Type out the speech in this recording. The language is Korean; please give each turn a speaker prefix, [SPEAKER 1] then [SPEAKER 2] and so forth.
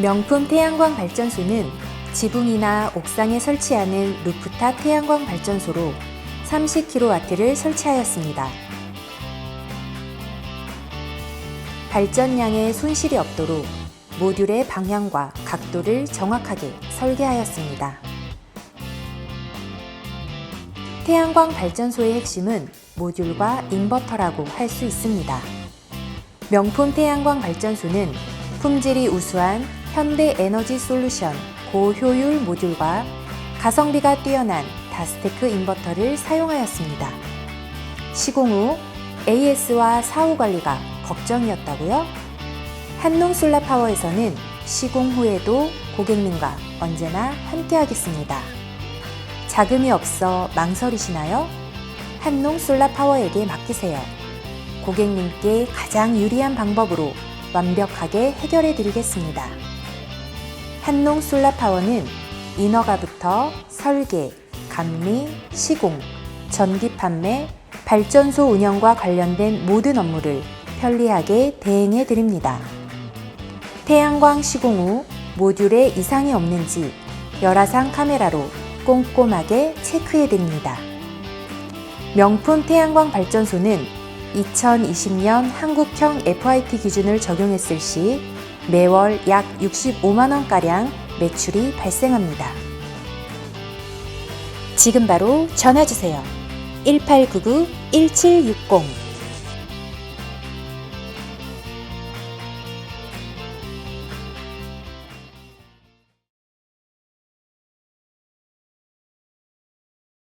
[SPEAKER 1] 명품 태양광 발전소는 지붕이나 옥상에 설치하는 루프탑 태양광 발전소로 30kW를 설치하였습니다. 발전량에 손실이 없도록 모듈의 방향과 각도를 정확하게 설계하였습니다. 태양광 발전소의 핵심은 모듈과 인버터라고 할 수 있습니다. 명품 태양광 발전소는 품질이 우수한 현대 에너지 솔루션 고효율 모듈과 가성비가 뛰어난 다스테크 인버터를 사용하였습니다. 시공 후 AS와 사후 관리가 걱정이었다고요? 한농 솔라 파워에서는 시공 후에도 고객님과 언제나 함께하겠습니다. 자금이 없어 망설이시나요? 한농 솔라 파워에게 맡기세요. 고객님께 가장 유리한 방법으로 완벽하게 해결해 드리겠습니다. 한농 솔라파워는 인허가부터 설계, 감리, 시공, 전기 판매, 발전소 운영과 관련된 모든 업무를 편리하게 대행해 드립니다. 태양광 시공 후 모듈에 이상이 없는지 열화상 카메라로 꼼꼼하게 체크해 드립니다. 명품 태양광 발전소는 2020년 한국형 FIT 기준을 적용했을 시 매월 약 65만원가량 매출이 발생합니다. 지금 바로 전화주세요. 1899-1760